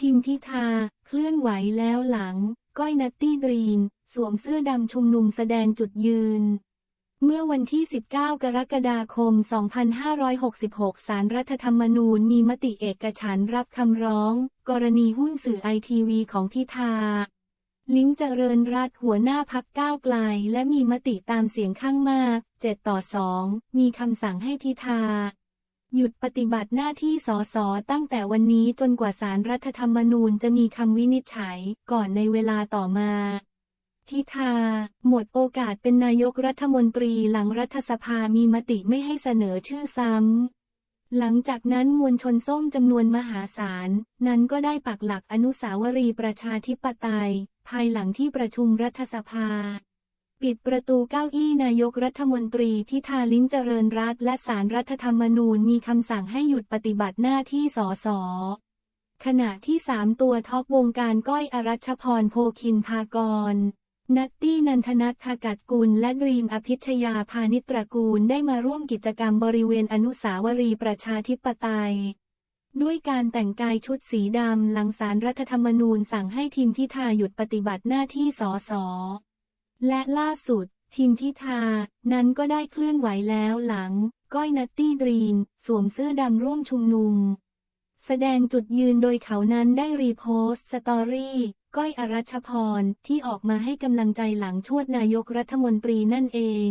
ทีมทิทาเคลื่อนไหวแล้วหลัง ก้อยนัตตี้ดรีน สวมเสื้อดำชุมนุมแสดงจุดยืน เมื่อวันที่ 19 กรกฎาคม 2566 สารรัฐธรรมนูญมีมติเอกฉันรับคำร้อง กรณีหุ้นสื่อไอทีวีของทิทาลิ้งเจริญรัตหัวหน้าพักก้าวไกล และมีมติตามเสียงข้างมาก 7 ต่อ 2 มีคำสั่งให้พิธา หยุดปฏิบัติหน้าที่สสตั้งแต่วันนี้จนกว่าสารรัฐธรรมนูญจะมีคำวินิจฉัยก่อนในเวลาต่อมาพิธา หมดโอกาสเป็นนายกรัฐมนตรีหลังรัฐสภามีมติไม่ให้เสนอชื่อซ้ำ หลังจากนั้นมวลชนส้มจำนวนมหาศาล นั้นก็ได้ปักหลักอนุสาวรีย์ประชาธิปไตย ภายหลังที่ประชุมรัฐสภา ปิดประตูเก้าอี้นายกรัฐมนตรีพิธาลิ้มเจริญรัตและสารรัฐธรรมนูญมีคำสั่งให้หยุดปฏิบัติหน้าที่สสขณะที่สามตัวท็อปวงการก้อยอรัชพรโพคินพากร นัตตี้นันทนัทธกัดกุล และดรีมอภิชยาพานิตรกูลได้มาร่วมกิจกรรมบริเวณอนุสาวรีย์ประชาธิปไตย ด้วยการแต่งกายชุดสีดำหลังสารรัฐธรรมนูญสั่งให้ทีมทิทาหยุดปฏิบัติหน้าที่สส และล่าสุด ทีมทิทา นั้นก็ได้เคลื่อนไหวแล้วหลัง ก้อยนัตตี้ดรีน สวมเสื้อดำร่วมชุมนุม แสดงจุดยืนโดยเขานั้นได้รีโพสต์สตอรี่ก้อยอรัชพรที่ออกมาให้กำลังใจหลังชวดนายกรัฐมนตรีนั่นเอง